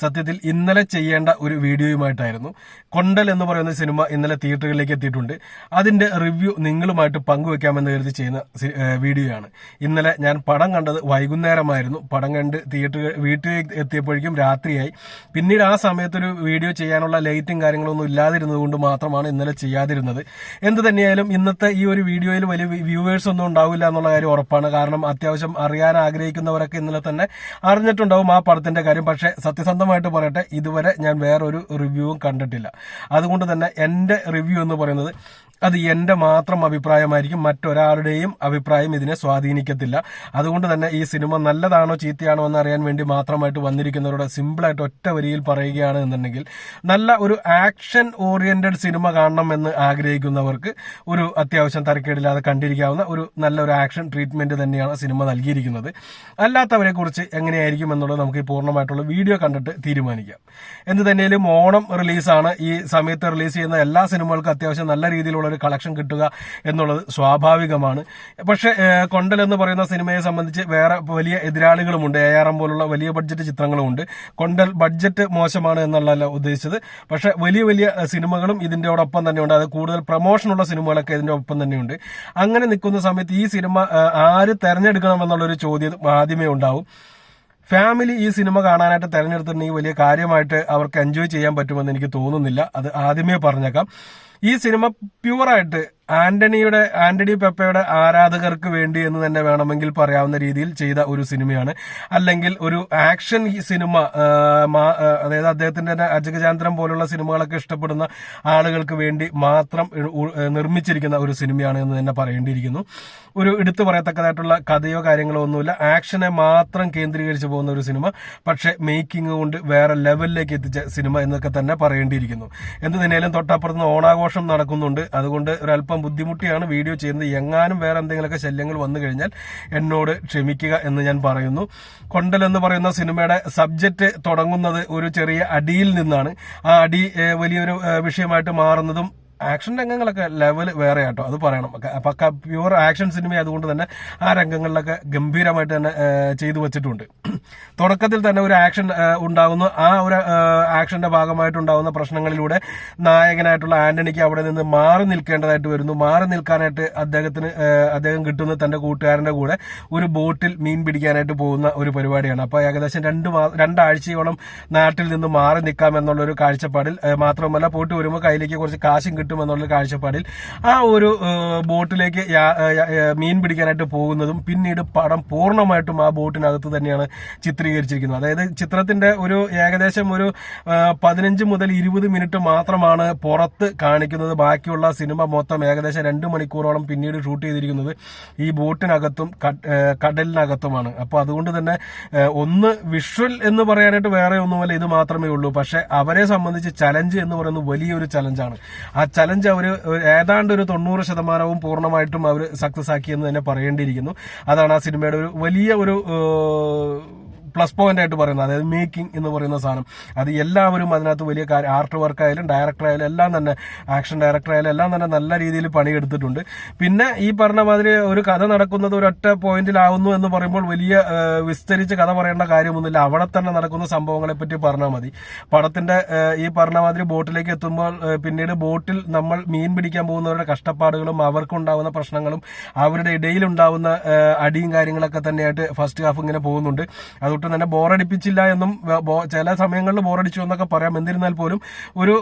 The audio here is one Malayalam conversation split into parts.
സത്യത്തിൽ ഇന്നലെ ചെയ്യേണ്ട ഒരു വീഡിയോയുമായിട്ടായിരുന്നു. കൊണ്ടൽ എന്ന് പറയുന്ന സിനിമ ഇന്നലെ തിയേറ്ററുകളിലേക്ക് എത്തിയിട്ടുണ്ട്. അതിന്റെ റിവ്യൂ നിങ്ങളുമായിട്ട് പങ്കുവെക്കാമെന്ന് കരുതി ചെയ്യുന്ന വീഡിയോയാണ്. ഇന്നലെ ഞാൻ പടം കണ്ടത് വൈകുന്നേരമായിരുന്നു. പടം കണ്ട് തിയേറ്റർ വീട്ടിലേക്ക് എത്തിയപ്പോഴേക്കും രാത്രിയായി. പിന്നീട് ആ സമയത്തൊരു വീഡിയോ ചെയ്യാനുള്ള ലൈറ്റും കാര്യങ്ങളൊന്നും ഇല്ലാതിരുന്നത് കൊണ്ട് മാത്രമാണ് ഇന്നലെ ചെയ്യാതിരുന്നത്. എന്ത് തന്നെയായാലും ഇന്നത്തെ ഈ ഒരു വീഡിയോയിൽ വലിയ വ്യൂവേഴ്സ് ഒന്നും ഉണ്ടാവില്ല എന്നുള്ള കാര്യം ഉറപ്പാണ്. കാരണം അത്യാവശ്യം അറിയാൻ ആഗ്രഹിക്കുന്നവരൊക്കെ ഇന്നലെ തന്നെ അറിഞ്ഞിട്ടുണ്ടാവും ആ പടത്തിന്റെ കാര്യം. പക്ഷേ സത്യസന്ധമായിട്ട് പറയട്ടെ. ഇതുവരെ ഞാൻ വേറൊരു റിവ്യൂവും കണ്ടിട്ടില്ല. അതുകൊണ്ട് തന്നെ എന്റെ റിവ്യൂ എന്ന് പറയുന്നത് അത് എന്റെ മാത്രം അഭിപ്രായമായിരിക്കും. മറ്റൊരാളുടെയും അഭിപ്രായം ഇതിനെ സ്വാധീനിക്കത്തില്ല. അതുകൊണ്ട് തന്നെ ഈ സിനിമ നല്ലതാണോ ചീത്തയാണോ എന്ന് അറിയാൻ വേണ്ടി മാത്രമായിട്ട് വന്നിരിക്കുന്നവരോട് സിമ്പിളായിട്ട് ഒറ്റ വരിയിൽ പറയുകയാണ് എന്നുണ്ടെങ്കിൽ നല്ല ഒരു ആക്ഷൻ ഓറിയന്റഡ് സിനിമ കാണണം എന്ന് ആഗ്രഹിക്കുന്നവർക്ക് ഒരു അത്യാവശ്യം തരക്കേടില്ലാതെ കണ്ടിരിക്കാവുന്ന ഒരു നല്ല ഒരു ആക്ഷൻ ട്രീറ്റ്മെന്റ് തന്നെയാണ് സിനിമ നൽകിയിരിക്കുന്നത്. അല്ലാത്തവരെ കുറിച്ച് എങ്ങനെയായിരിക്കും എന്നുള്ളത് നമുക്ക് ഈ പൂർണമായിട്ടുള്ള വീഡിയോ കണ്ടിട്ട് തീരുമാനിക്കാം. എന്ത് തന്നെയാലും ഓണം റിലീസാണ്. ഈ സമയത്ത് റിലീസ് ചെയ്യുന്ന എല്ലാ സിനിമകൾക്കും അത്യാവശ്യം നല്ല രീതിയിലുള്ള ഒരു കളക്ഷൻ കിട്ടുക എന്നുള്ളത് സ്വാഭാവികമാണ്. പക്ഷേ കൊണ്ടൽ എന്ന് പറയുന്ന സിനിമയെ സംബന്ധിച്ച് വേറെ വലിയ എതിരാളികളുമുണ്ട്. എ ആർ എം പോലുള്ള വലിയ ബഡ്ജറ്റ് ചിത്രങ്ങളുമുണ്ട്. കൊണ്ടൽ ബഡ്ജറ്റ് മോശമാണ് എന്നുള്ളതല്ല ഉദ്ദേശിച്ചത്. പക്ഷേ വലിയ വലിയ സിനിമകളും ഇതിന്റെ ഒപ്പം തന്നെയുണ്ട്. അത് കൂടുതൽ പ്രൊമോഷനുള്ള സിനിമകളൊക്കെ ഇതിന്റെ ഒപ്പം തന്നെയുണ്ട്. അങ്ങനെ നിൽക്കുന്ന സമയത്ത് ഈ സിനിമ ആര് തെരഞ്ഞെടുക്കണം എന്നുള്ളൊരു ചോദ്യം ആദ്യമേ ഉണ്ടാവും. ഫാമിലി ഈ സിനിമ കാണാനായിട്ട് തെരഞ്ഞെടുത്തിട്ടുണ്ടെങ്കിൽ വലിയ കാര്യമായിട്ട് അവർക്ക് എൻജോയ് ചെയ്യാൻ പറ്റുമെന്ന് എനിക്ക് തോന്നുന്നില്ല. അത് ആദ്യമേ പറഞ്ഞേക്കാം. ഈ സിനിമ പ്യുവറായിട്ട് ആന്റണിയുടെ ആന്റണി പെപ്പയുടെ ആരാധകർക്ക് വേണ്ടി എന്ന് തന്നെ വേണമെങ്കിൽ പറയാവുന്ന രീതിയിൽ ചെയ്ത ഒരു സിനിമയാണ്. അല്ലെങ്കിൽ ഒരു ആക്ഷൻ സിനിമ അതായത് അദ്ദേഹത്തിന്റെ തന്നെ അജഗജാന്തരം പോലുള്ള സിനിമകളൊക്കെ ഇഷ്ടപ്പെടുന്ന ആളുകൾക്ക് വേണ്ടി മാത്രം നിർമ്മിച്ചിരിക്കുന്ന ഒരു സിനിമയാണ് എന്ന് തന്നെ പറയേണ്ടിയിരിക്കുന്നു. ഒരു എടുത്തു പറയത്തക്കതായിട്ടുള്ള കഥയോ കാര്യങ്ങളോ ഒന്നുമില്ല. ആക്ഷനെ മാത്രം കേന്ദ്രീകരിച്ച് പോകുന്ന ഒരു സിനിമ. പക്ഷേ മേക്കിംഗ് കൊണ്ട് വേറെ ലെവലിലേക്ക് എത്തിച്ച സിനിമ എന്നൊക്കെ തന്നെ പറയേണ്ടിയിരിക്കുന്നു. എന്ത് തന്നെയാലും തൊട്ടപ്പുറത്ത് നിന്ന് ഓണാഘോഷം നടക്കുന്നുണ്ട്. അതുകൊണ്ട് ഒരല്പം ബുദ്ധിമുട്ടിയാണ് വീഡിയോ ചെയ്യുന്നത്. എങ്ങാനും വേറെ എന്തെങ്കിലുമൊക്കെ ശല്യങ്ങൾ വന്നു കഴിഞ്ഞാൽ എന്നോട് ക്ഷമിക്കുക എന്ന് ഞാൻ പറയുന്നു. കൊണ്ടൽ എന്ന് പറയുന്ന സിനിമയുടെ സബ്ജക്റ്റ് തുടങ്ങുന്നത് ഒരു ചെറിയ അടിയിൽ നിന്നാണ്. ആ അടി വലിയൊരു വിഷയമായിട്ട് മാറുന്നതും ആക്ഷൻ രംഗങ്ങളൊക്കെ ലെവൽ വേറെ ആട്ടോ അത് പറയണം. പക്ക പ്യുവർ ആക്ഷൻ സിനിമ അതുകൊണ്ട് തന്നെ ആ രംഗങ്ങളിലൊക്കെ ഗംഭീരമായിട്ട് തന്നെ ചെയ്തു വെച്ചിട്ടുണ്ട്. തുടക്കത്തിൽ തന്നെ ഒരു ആക്ഷൻ ഉണ്ടാകുന്നു ആ ഒരു ആക്ഷന്റെ ഭാഗമായിട്ടുണ്ടാകുന്ന പ്രശ്നങ്ങളിലൂടെ നായകനായിട്ടുള്ള ആന്റണിക്ക് അവിടെ നിന്ന് മാറി നിൽക്കേണ്ടതായിട്ട് വരുന്നു. മാറി നിൽക്കാനായിട്ട് അദ്ദേഹത്തിന് അദ്ദേഹം കിട്ടുന്ന തന്റെ കൂട്ടുകാരന്റെ കൂടെ ഒരു ബോട്ടിൽ മീൻ പിടിക്കാനായിട്ട് പോകുന്ന ഒരു പരിപാടിയാണ്. അപ്പൊ ഏകദേശം രണ്ട് രണ്ടാഴ്ചയോളം നാട്ടിൽ നിന്ന് മാറി നിൽക്കാം എന്നുള്ള ഒരു കാഴ്ചപ്പാടിൽ മാത്രമല്ല പോയിട്ട് വരുമ്പോൾ കയ്യിലേക്ക് കുറച്ച് കാശും എന്നുള്ള കാഴ്ചപ്പാടിൽ ആ ഒരു ബോട്ടിലേക്ക് മീൻ പിടിക്കാനായിട്ട് പോകുന്നതും പിന്നീട് പടം പൂർണമായിട്ടും ആ ബോട്ടിനകത്ത് തന്നെയാണ് ചിത്രീകരിച്ചിരിക്കുന്നത്. അതായത് ചിത്രത്തിന്റെ ഒരു ഏകദേശം ഒരു പതിനഞ്ച് മുതൽ ഇരുപത് മിനിറ്റ് മാത്രമാണ് പുറത്ത് കാണിക്കുന്നത്. ബാക്കിയുള്ള സിനിമ മൊത്തം ഏകദേശം രണ്ട് മണിക്കൂറോളം പിന്നീട് ഷൂട്ട് ചെയ്തിരിക്കുന്നത് ഈ ബോട്ടിനകത്തും കടലിനകത്തുമാണ്. അപ്പൊ അതുകൊണ്ട് തന്നെ ഒന്ന് വിഷ്വൽ എന്ന് പറയാനായിട്ട് വേറെ ഒന്നുമല്ല ഇത് മാത്രമേ ഉള്ളൂ. പക്ഷെ അവരെ സംബന്ധിച്ച് ചലഞ്ച് എന്ന് പറയുന്നത് വലിയൊരു ചലഞ്ചാണ്. ആ ചലഞ്ച് അവർ ഏതാണ്ട് ഒരു തൊണ്ണൂറ് ശതമാനവും പൂർണമായിട്ടും അവർ സക്സസ് ആക്കിയെന്ന് തന്നെ പറയേണ്ടിയിരിക്കുന്നു. അതാണ് ആ സിനിമയുടെ ഒരു വലിയ ഒരു പ്ലസ് പോയിന്റ് ആയിട്ട് പറയുന്നത് അതായത് മേക്കിംഗ് എന്ന് പറയുന്ന സാധനം. അത് എല്ലാവരും അതിനകത്ത് വലിയ കാര്യം ആർട്ട് വർക്ക് ആയാലും ഡയറക്ടർ ആയാലും എല്ലാം തന്നെ ആക്ഷൻ ഡയറക്ടർ ആയാലും എല്ലാം തന്നെ നല്ല രീതിയിൽ പണിയെടുത്തിട്ടുണ്ട്. പിന്നെ ഈ പറഞ്ഞ മാതിരി ഒരു കഥ നടക്കുന്നത് ഒരൊറ്റ പോയിന്റിലാവുന്നു എന്ന് പറയുമ്പോൾ വലിയ വിസ്തരിച്ച് കഥ പറയേണ്ട കാര്യമൊന്നുമില്ല. അവിടെ തന്നെ നടക്കുന്ന സംഭവങ്ങളെ പറ്റി പറഞ്ഞാൽ മതി. പടത്തിന്റെ ഈ പറഞ്ഞ മാതിരി ബോട്ടിലേക്ക് എത്തുമ്പോൾ പിന്നീട് ബോട്ടിൽ നമ്മൾ മീൻ പിടിക്കാൻ പോകുന്നവരുടെ കഷ്ടപ്പാടുകളും അവർക്കുണ്ടാവുന്ന പ്രശ്നങ്ങളും അവരുടെ ഇടയിലുണ്ടാവുന്ന അടിയും കാര്യങ്ങളൊക്കെ തന്നെയായിട്ട് ഫസ്റ്റ് ഹാഫ് ഇങ്ങനെ പോകുന്നുണ്ട്. അതൊട്ടും തന്നെ ബോറടിപ്പിച്ചില്ല എന്നും ചില സമയങ്ങളിൽ ബോറടിച്ചു എന്നൊക്കെ പറയാം. എന്നിരുന്നാൽ പോലും ഒരു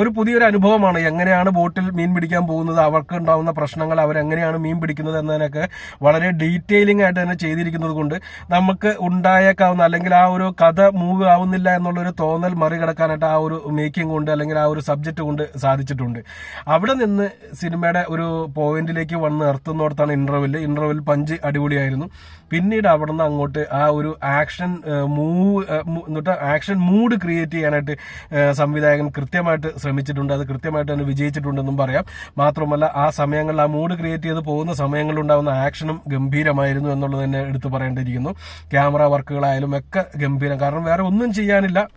ഒരു പുതിയൊരു അനുഭവമാണ് എങ്ങനെയാണ് ബോട്ടിൽ മീൻ പിടിക്കാൻ പോകുന്നത് അവർക്ക് ഉണ്ടാവുന്ന പ്രശ്നങ്ങൾ അവരെങ്ങനെയാണ് മീൻ പിടിക്കുന്നത് എന്നതിനൊക്കെ വളരെ ഡീറ്റെയിലിംഗ് ആയിട്ട് തന്നെ ചെയ്തിരിക്കുന്നത് കൊണ്ട് നമുക്ക് ഉണ്ടായേക്കാവുന്ന അല്ലെങ്കിൽ ആ ഒരു കഥ മൂവ് ആവുന്നില്ല എന്നുള്ളൊരു തോന്നൽ മറികടക്കാനായിട്ട് ആ ഒരു മേക്കിംഗ് കൊണ്ട് അല്ലെങ്കിൽ ആ ഒരു സബ്ജക്റ്റ് കൊണ്ട് സാധിച്ചിട്ടുണ്ട്. അവിടെ നിന്ന് സിനിമയുടെ ഒരു പോയിന്റിലേക്ക് വന്ന് നിർത്തുന്നിടത്താണ് ഇന്റർവെൽ ഇന്റർവെൽ പഞ്ച് അടിപൊളിയായിരുന്നു. പിന്നീട് അവിടെ നിന്ന് അങ്ങോട്ട് ആ ഒരു ആക്ഷൻ മൂവ് എന്നിട്ട് ആക്ഷൻ മൂഡ് ക്രിയേറ്റ് ചെയ്യാനായിട്ട് സംവിധായകൻ കൃത്യമായിട്ട് ശ്രമിച്ചിട്ടുണ്ട്. അത് കൃത്യമായിട്ട് തന്നെ വിജയിച്ചിട്ടുണ്ടെന്നും പറയാം. മാത്രമല്ല ആ സമയങ്ങളിൽ ആ മൂഡ് ക്രിയേറ്റ് ചെയ്ത് പോകുന്ന സമയങ്ങളിൽ ഉണ്ടാകുന്ന ആക്ഷനും ഗംഭീരമായിരുന്നു എന്നുള്ളത് തന്നെ എടുത്തു പറയേണ്ടിയിരിക്കുന്നു. ക്യാമറ വർക്കുകളായാലും ഒക്കെ ഗംഭീരം. കാരണം വേറെ ഒന്നും ചെയ്യാനില്ല.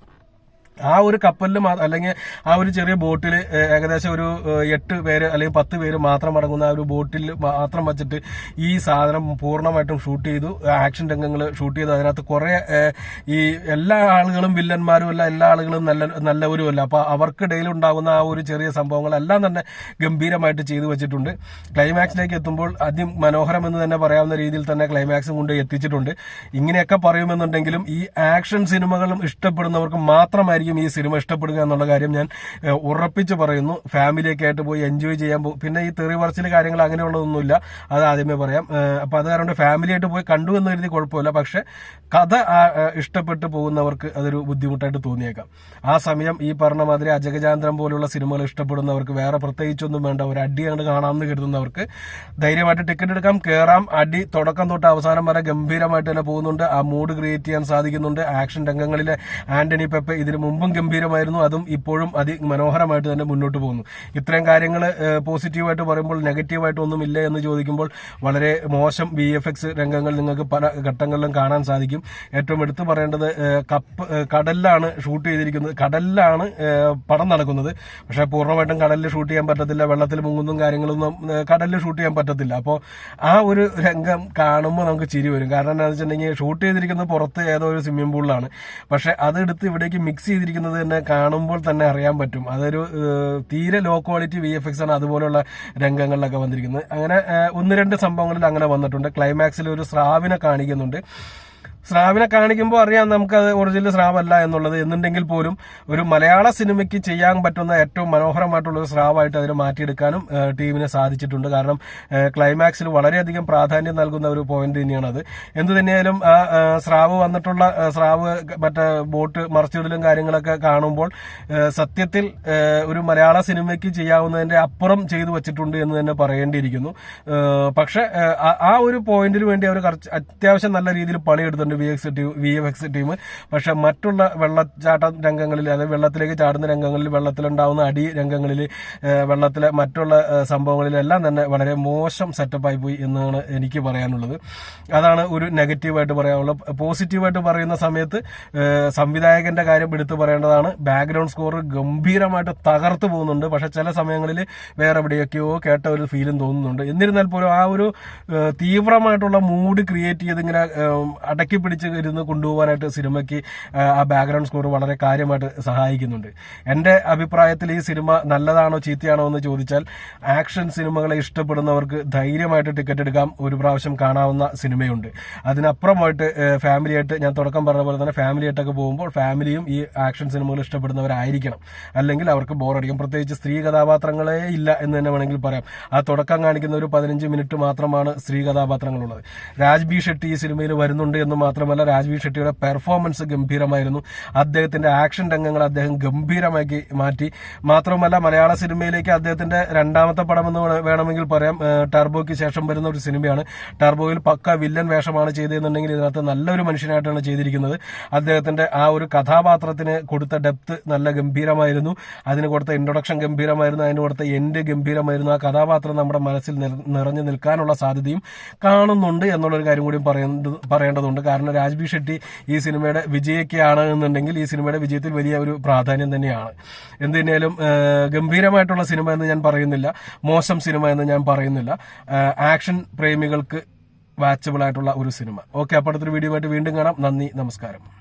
ആ ഒരു കപ്പലിൽ അല്ലെങ്കിൽ ആ ഒരു ചെറിയ ബോട്ടിൽ ഏകദേശം ഒരു എട്ട് പേര് അല്ലെങ്കിൽ പത്ത് പേര് മാത്രം അടങ്ങുന്ന ആ ഒരു ബോട്ടിൽ മാത്രം വച്ചിട്ട് ഈ സാധനം പൂർണമായിട്ടും ഷൂട്ട് ചെയ്തു. ആക്ഷൻ രംഗങ്ങൾ ഷൂട്ട് ചെയ്തു. അതിനകത്ത് കുറെ ഈ എല്ലാ ആളുകളും വില്ലന്മാരും അല്ല എല്ലാ ആളുകളും നല്ല നല്ലവരും അല്ല അപ്പൊ അവർക്കിടയിൽ ഉണ്ടാകുന്ന ആ ഒരു ചെറിയ സംഭവങ്ങളെല്ലാം തന്നെ ഗംഭീരമായിട്ട് ചെയ്തു വെച്ചിട്ടുണ്ട്. ക്ലൈമാക്സിലേക്ക് എത്തുമ്പോൾ ആദ്യം അതിമനോഹരം എന്ന് തന്നെ പറയാവുന്ന രീതിയിൽ തന്നെ ക്ലൈമാക്സും കൊണ്ട് എത്തിച്ചിട്ടുണ്ട്. ഇങ്ങനെയൊക്കെ പറയുമെന്നുണ്ടെങ്കിലും ഈ ആക്ഷൻ സിനിമകളും ഇഷ്ടപ്പെടുന്നവർക്ക് മാത്രമായിരിക്കും ഈ സിനിമ ഇഷ്ടപ്പെടുക എന്നുള്ള കാര്യം ഞാൻ ഉറപ്പിച്ച് പറയുന്നു. ഫാമിലിയൊക്കെ ആയിട്ട് പോയി എൻജോയ് ചെയ്യാൻ പോകും പിന്നെ ഈ തെറി പറച്ചിൽ കാര്യങ്ങൾ അങ്ങനെയുള്ളതൊന്നുമില്ല. അത് ആദ്യമേ പറയാം. അപ്പോൾ അപ്പൊ അത് കാരണം ഫാമിലിയായിട്ട് പോയി കണ്ടു എന്ന് കരുതി കുഴപ്പമില്ല. പക്ഷേ കഥ ഇഷ്ടപ്പെട്ട് പോകുന്നവർക്ക് അതൊരു ബുദ്ധിമുട്ടായിട്ട് തോന്നിയേക്കാം. ആ സമയം ഈ പറഞ്ഞ മാതിരി അജഗജാന്തരം പോലുള്ള സിനിമകൾ ഇഷ്ടപ്പെടുന്നവർക്ക് വേറെ പ്രത്യേകിച്ചൊന്നും വേണ്ട. ഒരു അടി കണ്ട് കാണാമെന്ന് കരുതുന്നവർക്ക് ധൈര്യമായിട്ട് ടിക്കറ്റ് എടുക്കാം. കയറാം അടി തുടക്കം തൊട്ട് അവസാനം വരെ ഗംഭീരമായിട്ട് തന്നെ പോകുന്നുണ്ട്. ആ മൂഡ് ക്രിയേറ്റ് ചെയ്യാൻ സാധിക്കുന്നുണ്ട്. ആക്ഷൻ രംഗങ്ങളിലെ ആന്റണി പെപ്പെ ഇതിനു മുമ്പും ഗംഭീരമായിരുന്നു. അതും ഇപ്പോഴും അതിമനോഹരമായിട്ട് തന്നെ മുന്നോട്ട് പോകുന്നു. ഇത്രയും കാര്യങ്ങൾ പോസിറ്റീവായിട്ട് പറയുമ്പോൾ നെഗറ്റീവായിട്ട് ഒന്നും ഇല്ല എന്ന് ചോദിക്കുമ്പോൾ വളരെ മോശം വി എഫ് എക്സ് രംഗങ്ങൾ നിങ്ങൾക്ക് പല ഘട്ടങ്ങളിലും കാണാൻ സാധിക്കും. ഏറ്റവും എടുത്തു പറയേണ്ടത് കപ്പ് കടലിലാണ് ഷൂട്ട് ചെയ്തിരിക്കുന്നത്. കടലിലാണ് പടം നടക്കുന്നത്. പക്ഷെ പൂർണമായിട്ടും കടലിൽ ഷൂട്ട് ചെയ്യാൻ പറ്റത്തില്ല. വെള്ളത്തിൽ മുങ്ങുന്നതും കാര്യങ്ങളൊന്നും കടലിൽ ഷൂട്ട് ചെയ്യാൻ പറ്റത്തില്ല. അപ്പോൾ ആ ഒരു രംഗം കാണുമ്പോൾ നമുക്ക് ചിരി വരും. കാരണം എന്താണെന്ന് വെച്ചിട്ടുണ്ടെങ്കിൽ ഷൂട്ട് ചെയ്തിരിക്കുന്നത് പുറത്ത് ഏതോ ഒരു സ്വിമ്മിംഗ് പൂളിലാണ്. പക്ഷെ അതെടുത്ത് ഇവിടേക്ക് മിക്സ് ചെയ്തിരിക്കുന്നത് തന്നെ കാണുമ്പോൾ തന്നെ അറിയാൻ പറ്റും. അതൊരു തീരെ low quality V F X ആണ് അതുപോലുള്ള രംഗങ്ങളിലൊക്കെ വന്നിരിക്കുന്നത്. അങ്ങനെ ഒന്ന് രണ്ട് സംഭവങ്ങളിൽ അങ്ങനെ വന്നിട്ടുണ്ട്. ക്ലൈമാക്സിൽ ഒരു സ്രാവിനെ കാണിക്കുന്നുണ്ട്. സ്രാവിനെ കാണിക്കുമ്പോൾ അറിയാം നമുക്കത് ഒറിജിനൽ സ്രാവല്ല എന്നുള്ളത്. എന്നുണ്ടെങ്കിൽ പോലും ഒരു മലയാള സിനിമയ്ക്ക് ചെയ്യാൻ പറ്റുന്ന ഏറ്റവും മനോഹരമായിട്ടുള്ള ഒരു സ്രാവായിട്ട് അതിനെ മാറ്റിയെടുക്കാനും ടീമിന് സാധിച്ചിട്ടുണ്ട്. കാരണം ക്ലൈമാക്സിൽ വളരെയധികം പ്രാധാന്യം നൽകുന്ന ഒരു പോയിന്റ് തന്നെയാണ് അത് എന്ത് തന്നെയായാലും ആ സ്രാവ് വന്നിട്ടുള്ള സ്രാവ് മറ്റേ ബോട്ട് മറിച്ചിടലും കാര്യങ്ങളൊക്കെ കാണുമ്പോൾ സത്യത്തിൽ ഒരു മലയാള സിനിമയ്ക്ക് ചെയ്യാവുന്നതിന്റെ അപ്പുറം ചെയ്തു വെച്ചിട്ടുണ്ട് എന്ന് തന്നെ പറയേണ്ടിയിരിക്കുന്നു. പക്ഷെ ആ ഒരു പോയിന്റിന് വേണ്ടി അവർ അത്യാവശ്യം നല്ല രീതിയിൽ പണിയെടുത്തിട്ടുണ്ട്. V X team V X team പക്ഷെ മറ്റുള്ള വെള്ളച്ചാട്ട രംഗങ്ങളിൽ അതായത് വെള്ളത്തിലേക്ക് ചാടുന്ന രംഗങ്ങളിൽ വെള്ളത്തിലുണ്ടാവുന്ന അടി രംഗങ്ങളിൽ വെള്ളത്തിലെ മറ്റുള്ള സംഭവങ്ങളിലെല്ലാം തന്നെ വളരെ മോശം സെറ്റപ്പായി പോയി എന്നാണ് എനിക്ക് പറയാനുള്ളത്. അതാണ് ഒരു നെഗറ്റീവായിട്ട് പറയാനുള്ളത്. പോസിറ്റീവായിട്ട് പറയുന്ന സമയത്ത് സംവിധായകന്റെ കാര്യം എടുത്തു പറയേണ്ടതാണ്. ബാക്ക്ഗ്രൗണ്ട് സ്കോർ ഗംഭീരമായിട്ട് തകർത്തു പോകുന്നുണ്ട്. പക്ഷെ ചില സമയങ്ങളിൽ വേറെ എവിടെയൊക്കെയോ കേട്ട ഒരു ഫീലും തോന്നുന്നുണ്ട്. എന്നിരുന്നാൽ പോലും ആ ഒരു തീവ്രമായിട്ടുള്ള മൂഡ് ക്രിയേറ്റ് ചെയ്ത് ഇങ്ങനെ അടക്കി പിടിച്ച് ഇരുന്ന് കൊണ്ടുപോകാനായിട്ട് സിനിമയ്ക്ക് ആ ബാക്ക്ഗ്രൗണ്ട് സ്കോർ വളരെ കാര്യമായിട്ട് സഹായിക്കുന്നുണ്ട്. എന്റെ അഭിപ്രായത്തിൽ ഈ സിനിമ നല്ലതാണോ ചീത്തയാണോ എന്ന് ചോദിച്ചാൽ ആക്ഷൻ സിനിമകളെ ഇഷ്ടപ്പെടുന്നവർക്ക് ധൈര്യമായിട്ട് ടിക്കറ്റ് എടുക്കാം. ഒരു പ്രാവശ്യം കാണാവുന്ന സിനിമയുണ്ട്. അതിനപ്പുറമായിട്ട് ഫാമിലിയായിട്ട് ഞാൻ തുടക്കം പറഞ്ഞ പോലെ തന്നെ ഫാമിലിയായിട്ടൊക്കെ പോകുമ്പോൾ ഫാമിലിയും ഈ ആക്ഷൻ സിനിമകൾ ഇഷ്ടപ്പെടുന്നവരായിരിക്കണം. അല്ലെങ്കിൽ അവർക്ക് ബോറടിക്കും. പ്രത്യേകിച്ച് സ്ത്രീ കഥാപാത്രങ്ങളേ ഇല്ല എന്ന് തന്നെ വേണമെങ്കിൽ പറയാം. ആ തുടക്കം കാണിക്കുന്ന ഒരു പതിനഞ്ച് മിനിറ്റ് മാത്രമാണ് സ്ത്രീ കഥാപാത്രങ്ങളുള്ളത്. രാജ്ബി ഷെട്ടി ഈ സിനിമയിൽ വരുന്നുണ്ട് എന്ന് മാത്രമല്ല രാജ്വി ഷെട്ടിയുടെ പെർഫോമൻസ് ഗംഭീരമായിരുന്നു. അദ്ദേഹത്തിന്റെ ആക്ഷൻ രംഗങ്ങൾ അദ്ദേഹം ഗംഭീരമാക്കി മാറ്റി. മാത്രമല്ല മലയാള സിനിമയിലേക്ക് അദ്ദേഹത്തിന്റെ രണ്ടാമത്തെ പടമെന്ന് വേണമെങ്കിൽ പറയാം. ടർബോയ്ക്ക് ശേഷം വരുന്ന ഒരു സിനിമയാണ്. ടർബോയിൽ പക്ക വില്ലൻ വേഷമാണ് ചെയ്തതെന്നുണ്ടെങ്കിൽ ഇതിനകത്ത് നല്ലൊരു മനുഷ്യനായിട്ടാണ് ചെയ്തിരിക്കുന്നത്. അദ്ദേഹത്തിന്റെ ആ ഒരു കഥാപാത്രത്തിന് കൊടുത്ത ഡെപ്ത് നല്ല ഗംഭീരമായിരുന്നു. അതിന് കൊടുത്ത ഇൻട്രൊഡക്ഷൻ ഗംഭീരമായിരുന്നു. അതിന് കൊടുത്ത എൻഡ് ഗംഭീരമായിരുന്നു. ആ കഥാപാത്രം നമ്മുടെ മനസ്സിൽ നിറഞ്ഞു നിൽക്കാനുള്ള സാധ്യതയും കാണുന്നുണ്ട് എന്നുള്ളൊരു കാര്യം കൂടി പറയേണ്ടതുണ്ട്. കാരണം രാജ്ബി ഷെട്ടി ഈ സിനിമയുടെ വിജയൊക്കെയാണ് എന്നുണ്ടെങ്കിൽ ഈ സിനിമയുടെ വിജയത്തിൽ വലിയ ഒരു പ്രാധാന്യം തന്നെയാണ്. എന്ത് തന്നെയാലും ഗംഭീരമായിട്ടുള്ള സിനിമ എന്ന് ഞാൻ പറയുന്നില്ല. മോശം സിനിമ എന്ന് ഞാൻ പറയുന്നില്ല. ആക്ഷൻ പ്രേമികൾക്ക് വാച്ചബിൾ ആയിട്ടുള്ള ഒരു സിനിമ. ഓക്കെ അപ്പോൾ അടുത്തൊരു വീഡിയോ ആയിട്ട് വീണ്ടും കാണാം. നന്ദി നമസ്കാരം.